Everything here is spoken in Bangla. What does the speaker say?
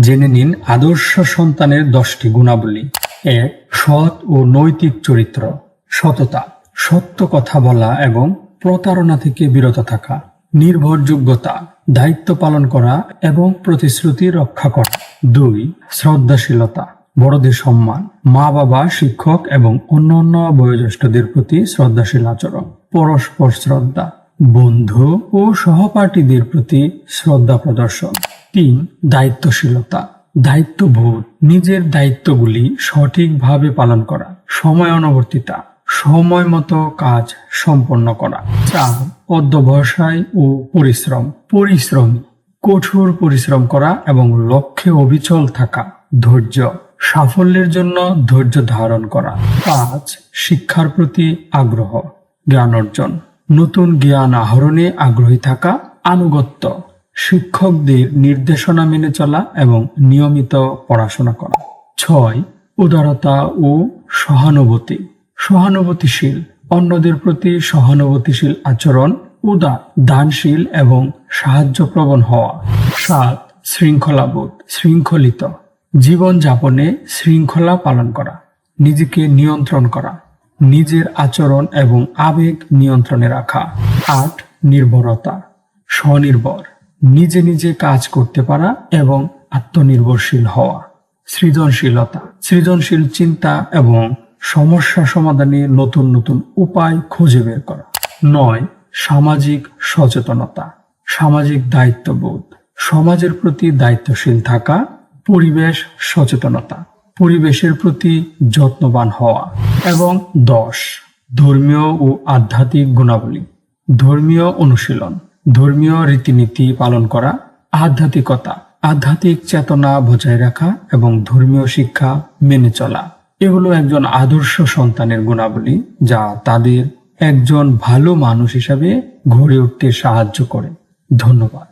জেনে নিন আদর্শ সন্তানের দশটি গুণাবলী। এক সৎ ও নৈতিক চরিত্র, সততা, সত্য কথা বলা এবং প্রতারণা থেকে বিরত থাকা, নির্ভরযোগ্যতা, দায়িত্ব পালন করা এবং প্রতিশ্রুতি রক্ষা করা। দুই, শ্রদ্ধাশীলতা, বড়দের সম্মান মা বাবা শিক্ষক এবং অন্যান্য বয়োজ্যেষ্ঠদের প্রতি শ্রদ্ধাশীল আচরণ। পরস্পর শ্রদ্ধা, বন্ধু ও সহপাঠীদের প্রতি শ্রদ্ধা প্রদর্শন। তিন দায়িত্বশীলতা, দায়িত্ববোধ, নিজের দায়িত্বগুলি সঠিকভাবে পালন করা, সময় অনুবর্তিতা, সময় মতো কাজ সম্পন্ন করা চার অধ্যবসায় ও পরিশ্রম পরিশ্রম, কঠোর পরিশ্রম করা এবং লক্ষ্যে অবিচল থাকা, ধৈর্য, সাফল্যের জন্য ধৈর্য ধারণ করা পাঁচ শিক্ষার প্রতি আগ্রহ, জ্ঞান অর্জন, নতুন জ্ঞান আহরণে আগ্রহী থাকা, আনুগত্য শিক্ষকদের নির্দেশনা মেনে চলা এবং নিয়মিত পড়াশোনা করা। ছয়, উদারতা ও সহানুভূতি। সহানুভূতিশীল। অন্যদের প্রতি সহানুভূতিশীল আচরণ, উদার, দানশীল এবং সাহায্যপ্রবণ হওয়া। সাত, শৃঙ্খলাবোধ, শৃঙ্খলিত। জীবন যাপনে শৃঙ্খলা পালন করা। নিজেকে নিয়ন্ত্রণ করা। নিজের আচরণ এবং আবেগ নিয়ন্ত্রণে রাখা। আট, নির্ভরতা। স্বনির্ভর। নিজে নিজে কাজ করতে পারা এবং আত্মনির্ভরশীল হওয়া। সৃজনশীলতা। সৃজনশীল চিন্তা এবং সমস্যা সমাধানে নতুন নতুন উপায় খুঁজে বের করা। নয়, সামাজিক সচেতনতা। সামাজিক দায়িত্ববোধ। সমাজের প্রতি দায়িত্বশীল থাকা, পরিবেশ সচেতনতা। পরিবেশের প্রতি যত্নবান হওয়া। এবং দশ, ধর্মীয় ও আধ্যাত্মিক গুণাবলী। ধর্মীয় অনুশীলন। ধর্মীয় রীতিনীতি পালন করা, আধ্যাত্মিকতা, আধ্যাত্মিক চেতনা বজায় রাখা এবং ধর্মীয় শিক্ষা মেনে চলা। এগুলো একজন আদর্শ সন্তানের গুণাবলী যা তাদের একজন ভালো মানুষ হিসাবে গড়ে উঠতে সাহায্য করে। ধন্যবাদ।